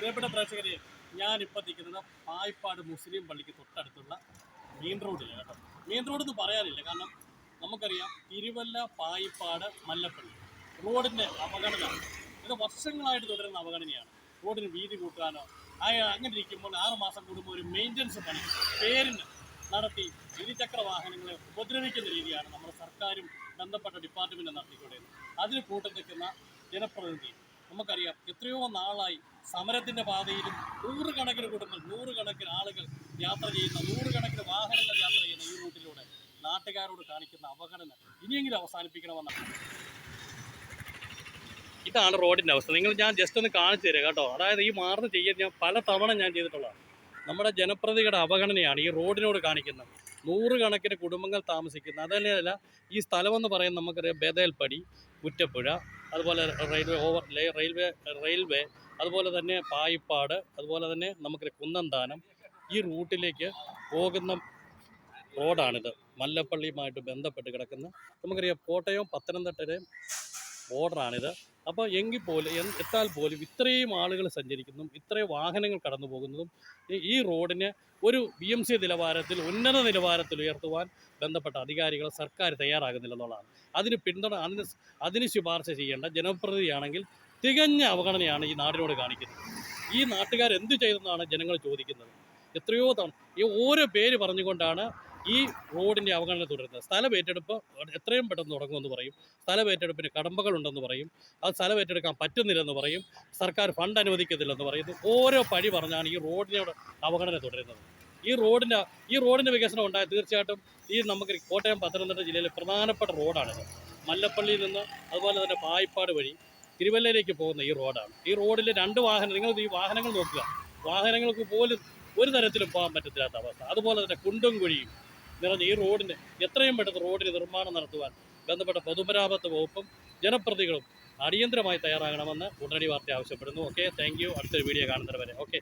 പ്രിയപ്പെട്ട പ്രേക്ഷകരെ ഞാനിപ്പോൾ നിൽക്കുന്നത് പായിപ്പാട് മുസ്ലിം പള്ളിക്ക് തൊട്ടടുത്തുള്ള മെയിൻ റോഡിൽ കേട്ടോ. മെയിൻ റോഡ് എന്ന് പറയാനില്ല കാരണം നമുക്കറിയാം തിരുവല്ല പായിപ്പാട് മല്ലപ്പള്ളി. റോഡിന്റെ അവഗണന ഇത് വർഷങ്ങളായിട്ട് തുടരുന്ന അവഗണനയാണ്. റോഡിന് വീതി കൂട്ടാനോ ആ അങ്ങനെ ഇരിക്കുമ്പോൾ ആറ് മാസം കൂടുമ്പോൾ ഒരു മെയിന്റനൻസ് പണി പേരിന് നടത്തി ഇരുചക്ര വാഹനങ്ങളെ ഉപദ്രവിക്കുന്ന രീതിയാണ് നമ്മുടെ സർക്കാരും ബന്ധപ്പെട്ട ഡിപ്പാർട്ട്മെന്റും നടത്തിക്കൊണ്ടിരുന്നത്. അതിന് കൂട്ടം നിൽക്കുന്ന ജനപ്രതിനിധി നമുക്കറിയാം എത്രയോ നാളായി സമരത്തിന്റെ പാതയിലും നൂറുകണക്കിന് കുടുംബങ്ങൾ നൂറുകണക്കിന് ആളുകൾ യാത്ര ചെയ്യുന്ന നൂറുകണക്കിന് വാഹനങ്ങൾ യാത്ര ചെയ്യുന്ന ഈ റൂട്ടിലൂടെ നാട്ടുകാരോട് കാണിക്കുന്ന അവഗണന ഇനിയെങ്കിലും അവസാനിപ്പിക്കണമെന്നാണ്. ഇതാണ് റോഡിന്റെ അവസ്ഥ. നിങ്ങൾ ഞാൻ ജസ്റ്റ് ഒന്ന് കാണിച്ചു തരാം കേട്ടോ. അതായത് ഈ മാർന്ന് ചെയ്യാൻ ഞാൻ പല തവണ ഞാൻ ചെയ്തിട്ടുള്ളതാണ്. നമ്മുടെ ജനപ്രതികളുടെ അവഗണനയാണ് ഈ റോഡിനോട് കാണിക്കുന്നത്. നൂറുകണക്കിന് കുടുംബങ്ങൾ താമസിക്കുന്ന അതല്ല ഈ സ്ഥലമെന്ന് പറയുന്നത് നമുക്കറിയാം ബേതേൽപ്പടി കുറ്റപ്പുഴ അതുപോലെ റെയിൽവേ ഓവർ റെയിൽവേ റെയിൽവേ അതുപോലെ തന്നെ പായിപ്പാട് അതുപോലെ തന്നെ നമുക്ക് കുന്നന്താനം ഈ റൂട്ടിലേക്ക് പോകുന്ന റോഡാണിത്. മല്ലപ്പള്ളിയുമായിട്ട് ബന്ധപ്പെട്ട് കിടക്കുന്ന നമുക്കറിയാം കോട്ടയം പത്തനംതിട്ടയുടെയും ബോർഡറാണിത് അപ്പോൾ എങ്കിൽ പോലും എത്താൽ പോലും ഇത്രയും ആളുകൾ സഞ്ചരിക്കുന്നതും ഇത്രയും വാഹനങ്ങൾ കടന്നു പോകുന്നതും ഈ- റോഡിനെ ഒരു ബി എം സി നിലവാരത്തിൽ ഉന്നത നിലവാരത്തിൽ ഉയർത്തുവാൻ ബന്ധപ്പെട്ട അധികാരികൾ സർക്കാർ തയ്യാറാകുന്നില്ലെന്നുള്ളതാണ് അതിന് പിന്തുണ അതിന് അതിന് ശുപാർശ ചെയ്യേണ്ട ജനപ്രതിനിധിയാണെങ്കിൽ തികഞ്ഞ അവഗണനയാണ് ഈ നാടിനോട് കാണിക്കുന്നത്. ഈ നാട്ടുകാർ എന്ത് ചെയ്തെന്നാണ് ജനങ്ങൾ ചോദിക്കുന്നത്. എത്രയോ തവണ ഈ ഓരോ പേര് പറഞ്ഞുകൊണ്ടാണ് ഈ റോഡിന്റെ അവഗണന തുടരുന്നത്. സ്ഥലം ഏറ്റെടുപ്പ് എത്രയും പെട്ടെന്ന് തുടങ്ങുമെന്ന് പറയും. സ്ഥലം ഏറ്റെടുപ്പിന് കടമ്പകളുണ്ടെന്ന് പറയും. അത് സ്ഥലം ഏറ്റെടുക്കാൻ പറ്റുന്നില്ലെന്ന് പറയും. സർക്കാർ ഫണ്ട് അനുവദിക്കത്തില്ലെന്ന് പറയുന്നു ഓരോ പഴി പറഞ്ഞാണ് ഈ റോഡിനോട് അവഗണന തുടരുന്നത്. ഈ റോഡിന്റെ ഈ റോഡിന്റെ വികസനം ഉണ്ടായ തീർച്ചയായിട്ടും ഈ നമുക്ക് കോട്ടയം പത്തനംതിട്ട ജില്ലയിലെ പ്രധാനപ്പെട്ട റോഡാണിത് മല്ലപ്പള്ളിയിൽ നിന്ന് അതുപോലെ തന്നെ പായിപ്പാട് വഴി തിരുവല്ലയിലേക്ക് പോകുന്ന ഈ റോഡാണ്. ഈ റോഡിൽ രണ്ട് വാഹനം നിങ്ങൾ ഈ വാഹനങ്ങൾ നോക്കുക. വാഹനങ്ങൾക്ക് പോലും ഒരു തരത്തിലും പോകാൻ പറ്റത്തില്ലാത്ത അവസ്ഥ. അതുപോലെ തന്നെ കുണ്ടും കുഴിയും. നിറഞ്ഞ ഈ റോഡിന് എത്രയും പെട്ടെന്ന് റോഡിന് നിർമ്മാണം നടത്തുവാൻ ബന്ധപ്പെട്ട പൊതുമരാമത്ത് വകുപ്പും ജനപ്രതികളും അടിയന്തരമായി തയ്യാറാകണമെന്ന് ഉടനടി വാർത്ത ആവശ്യപ്പെടുന്നു. ഓക്കെ താങ്ക് യു അടുത്തൊരു വീഡിയോ കാണുന്നവരെ ഓക്കെ